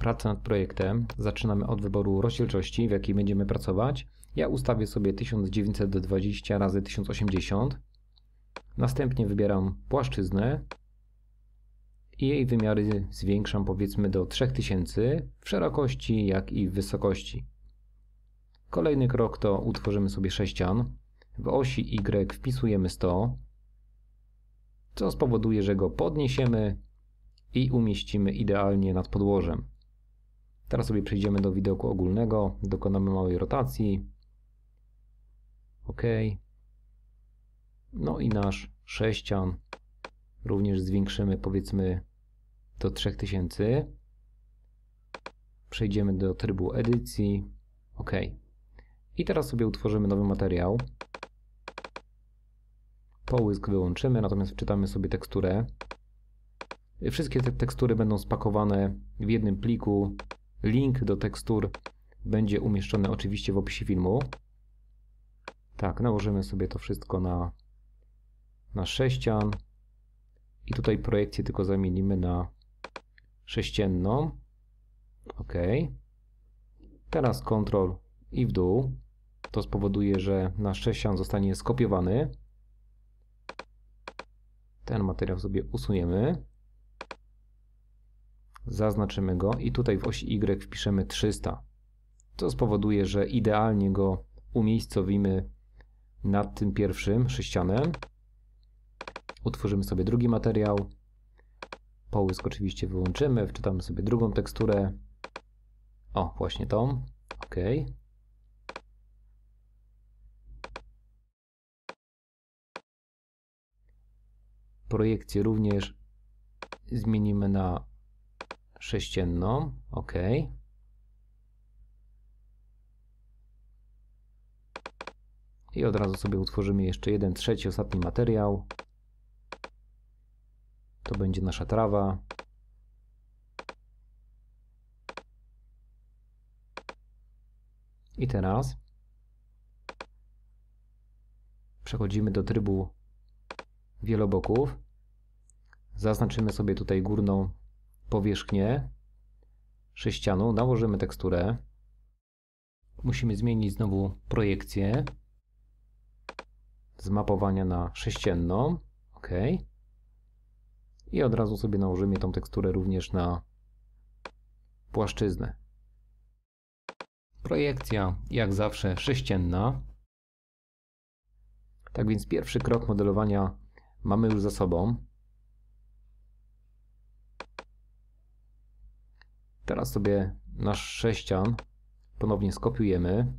pracę nad projektem. Zaczynamy od wyboru rozdzielczości, w jakiej będziemy pracować. Ja ustawię sobie 1920 razy 1080. Następnie wybieram płaszczyznę i jej wymiary zwiększam powiedzmy do 3000 w szerokości jak i w wysokości. Kolejny krok to utworzymy sobie sześcian. W osi Y wpisujemy 100, co spowoduje, że go podniesiemy i umieścimy idealnie nad podłożem. Teraz sobie przejdziemy do widoku ogólnego, dokonamy małej rotacji. OK. No i nasz sześcian również zwiększymy powiedzmy do 3000. Przejdziemy do trybu edycji. OK. I teraz sobie utworzymy nowy materiał. Połysk wyłączymy, natomiast wczytamy sobie teksturę. Wszystkie te tekstury będą spakowane w jednym pliku. Link do tekstur będzie umieszczony oczywiście w opisie filmu. Tak, nałożymy sobie to wszystko na, na sześcian. I tutaj projekcję tylko zamienimy na sześcienną. OK. Teraz Ctrl i w dół. To spowoduje, że nasz sześcian zostanie skopiowany. Ten materiał sobie usuniemy. Zaznaczymy go i tutaj w osi Y wpiszemy 300. To spowoduje, że idealnie go umiejscowimy nad tym pierwszym sześcianem. Utworzymy sobie drugi materiał. Połysk oczywiście wyłączymy, wczytamy sobie drugą teksturę. O, właśnie tą. OK. Projekcję również zmienimy na sześcienną. OK. I od razu sobie utworzymy jeszcze jeden trzeci, ostatni materiał. To będzie nasza trawa. I teraz przechodzimy do trybu wieloboków. Zaznaczymy sobie tutaj górną powierzchnię sześcianu, nałożymy teksturę. Musimy zmienić znowu projekcję z mapowania na sześcienną. OK. I od razu sobie nałożymy tą teksturę również na płaszczyznę. Projekcja jak zawsze sześcienna. Tak więc pierwszy krok modelowania mamy już za sobą. Teraz sobie nasz sześcian ponownie skopiujemy.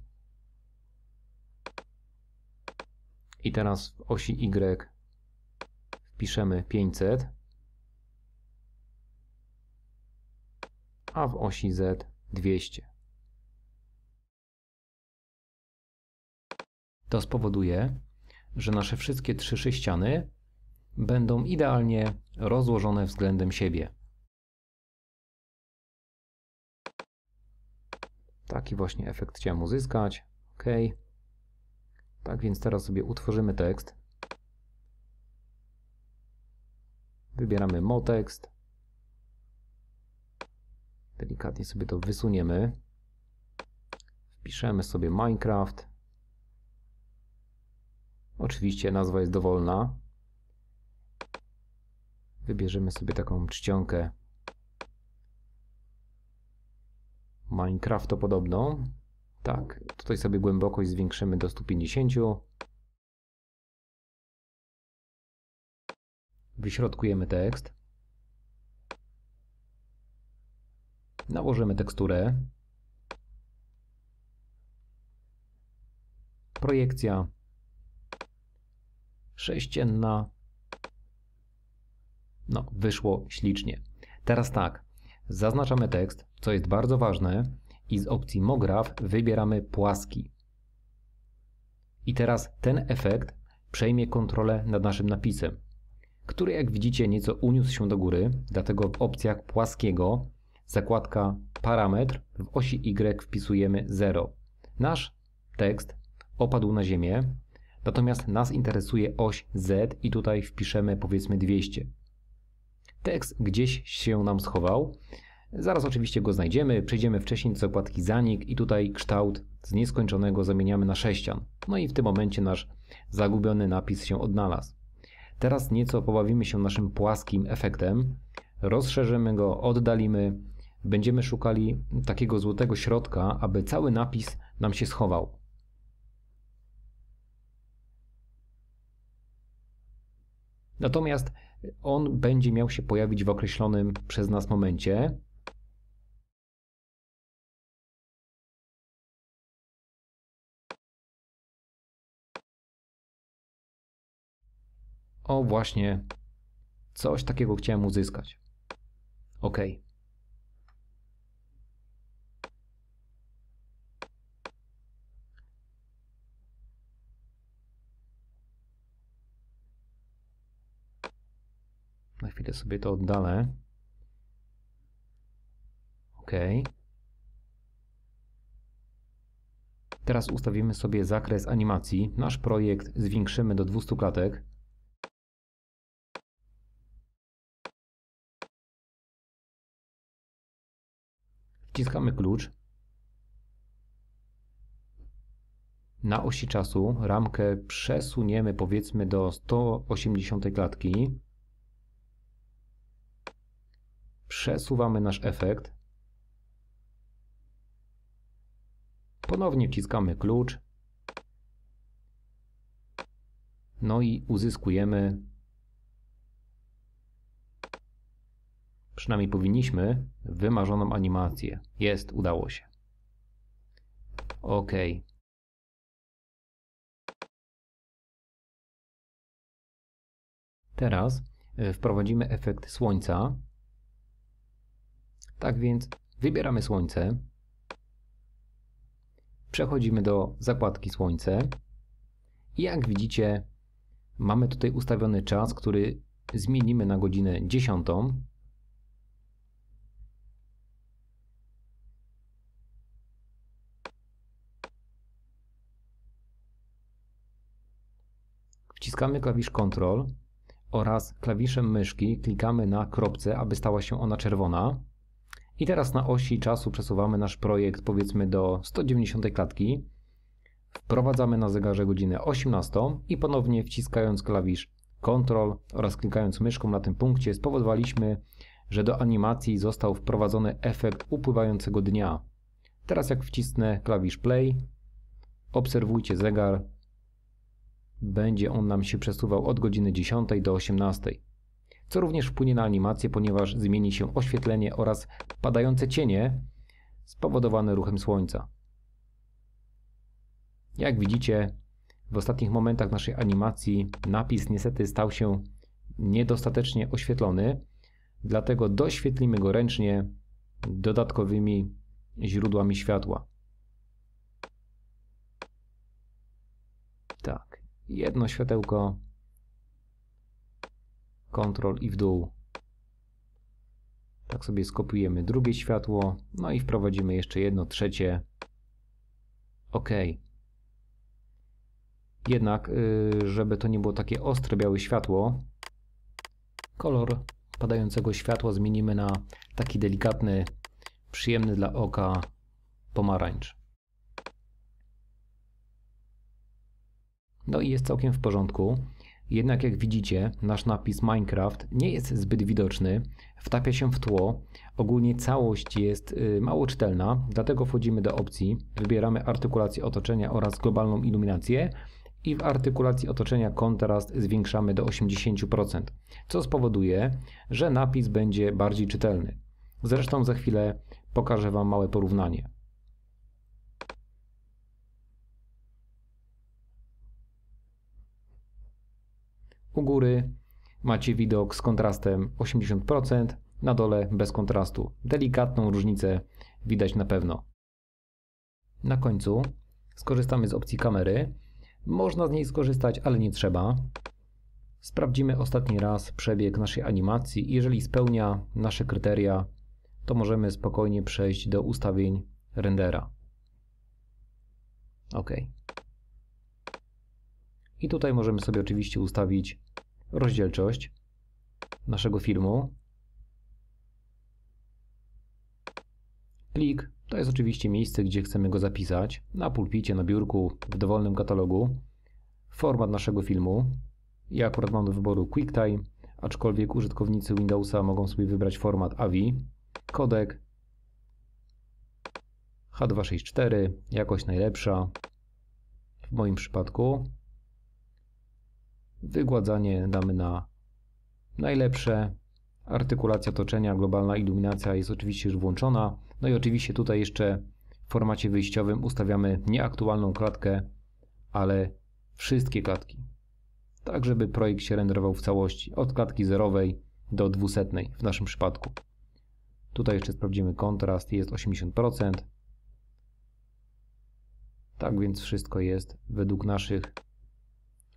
I teraz w osi Y wpiszemy 500, a w osi Z 200. To spowoduje, że nasze wszystkie trzy sześciany będą idealnie rozłożone względem siebie. Taki właśnie efekt chciałem uzyskać. OK. Tak więc teraz sobie utworzymy tekst. Wybieramy motekst. Delikatnie sobie to wysuniemy. Wpiszemy sobie Minecraft. Oczywiście nazwa jest dowolna. Wybierzemy sobie taką czcionkę Minecraftopodobną. Tak, tutaj sobie głębokość zwiększymy do 150. Wyśrodkujemy tekst. Nałożymy teksturę. Projekcja sześcienna. No, wyszło ślicznie. Teraz tak, zaznaczamy tekst, co jest bardzo ważne i z opcji MoGraph wybieramy płaski. I teraz ten efekt przejmie kontrolę nad naszym napisem, który jak widzicie nieco uniósł się do góry, dlatego w opcjach płaskiego zakładka parametr w osi Y wpisujemy 0. Nasz tekst opadł na ziemię, natomiast nas interesuje oś Z i tutaj wpiszemy powiedzmy 200. Tekst gdzieś się nam schował, Zaraz oczywiście go znajdziemy, przejdziemy wcześniej do zakładki zanik i tutaj kształt z nieskończonego zamieniamy na sześcian. No i w tym momencie nasz zagubiony napis się odnalazł. Teraz nieco pobawimy się naszym płaskim efektem. Rozszerzymy go, oddalimy. Będziemy szukali takiego złotego środka, aby cały napis nam się schował. Natomiast on będzie miał się pojawić w określonym przez nas momencie. O, właśnie coś takiego chciałem uzyskać. OK. Na chwilę sobie to oddalę. OK. Teraz ustawimy sobie zakres animacji. Nasz projekt zwiększymy do 200 klatek. Wciskamy klucz. Na osi czasu ramkę przesuniemy powiedzmy do 180 klatki. Przesuwamy nasz efekt. Ponownie wciskamy klucz. No i uzyskujemy, przynajmniej powinniśmy, wymarzoną animację. Jest, udało się. OK. Teraz e, wprowadzimy efekt słońca. Tak więc wybieramy słońce. Przechodzimy do zakładki słońce. I jak widzicie, mamy tutaj ustawiony czas, który zmienimy na godzinę 10. Wciskamy klawisz Ctrl oraz klawiszem myszki klikamy na kropce, aby stała się ona czerwona. I teraz na osi czasu przesuwamy nasz projekt powiedzmy do 190 klatki. Wprowadzamy na zegarze godzinę 18 i ponownie wciskając klawisz Ctrl oraz klikając myszką na tym punkcie spowodowaliśmy, że do animacji został wprowadzony efekt upływającego dnia. Teraz jak wcisnę klawisz Play, obserwujcie zegar, będzie on nam się przesuwał od godziny 10 do 18 co również wpłynie na animację, ponieważ zmieni się oświetlenie oraz padające cienie spowodowane ruchem słońca. Jak widzicie, w ostatnich momentach naszej animacji napis niestety stał się niedostatecznie oświetlony, dlatego doświetlimy go ręcznie dodatkowymi źródłami światła. Tak, jedno światełko Ctrl i w dół. Tak sobie skopiujemy drugie światło, no i wprowadzimy jeszcze jedno trzecie. OK. Jednak, y, żeby to nie było takie ostre białe światło, kolor padającego światła zmienimy na taki delikatny, przyjemny dla oka pomarańcz. No i jest całkiem w porządku. Jednak jak widzicie, nasz napis Minecraft nie jest zbyt widoczny, wtapia się w tło. Ogólnie całość jest y, mało czytelna, dlatego wchodzimy do opcji, wybieramy artykulację otoczenia oraz globalną iluminację i w artykulacji otoczenia kontrast zwiększamy do 80%, co spowoduje, że napis będzie bardziej czytelny. Zresztą za chwilę pokażę Wam małe porównanie. U góry macie widok z kontrastem 80%, na dole bez kontrastu. Delikatną różnicę widać na pewno. Na końcu skorzystamy z opcji kamery. Można z niej skorzystać, ale nie trzeba. Sprawdzimy ostatni raz przebieg naszej animacji. Jeżeli spełnia nasze kryteria, to możemy spokojnie przejść do ustawień rendera. OK. I tutaj możemy sobie oczywiście ustawić rozdzielczość naszego filmu. Plik to jest oczywiście miejsce, gdzie chcemy go zapisać. Na pulpicie, na biurku, w dowolnym katalogu. Format naszego filmu. Ja akurat mam do wyboru QuickTime, aczkolwiek użytkownicy Windowsa mogą sobie wybrać format AVI. Kodek H264, jakość najlepsza. W moim przypadku wygładzanie damy na najlepsze. Artykulacja toczenia, globalna iluminacja jest oczywiście już włączona. No i oczywiście tutaj jeszcze w formacie wyjściowym ustawiamy nie aktualną klatkę, ale wszystkie klatki. Tak, żeby projekt się renderował w całości, od klatki zerowej do 200 w naszym przypadku. Tutaj jeszcze sprawdzimy kontrast, jest 80%. Tak więc wszystko jest według naszych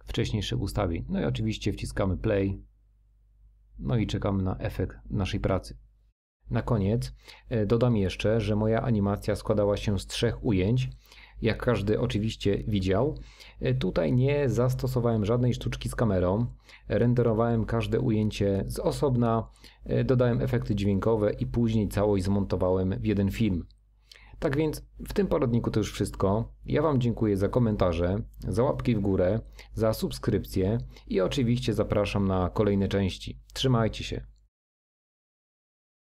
wcześniejszych ustawień. No i oczywiście wciskamy play. No i czekamy na efekt naszej pracy. Na koniec e, dodam jeszcze, że moja animacja składała się z trzech ujęć. Jak każdy oczywiście widział, e, tutaj nie zastosowałem żadnej sztuczki z kamerą. Renderowałem każde ujęcie z osobna, e, dodałem efekty dźwiękowe i później całość zmontowałem w jeden film. Tak więc w tym poradniku to już wszystko. Ja Wam dziękuję za komentarze, za łapki w górę, za subskrypcję i oczywiście zapraszam na kolejne części. Trzymajcie się.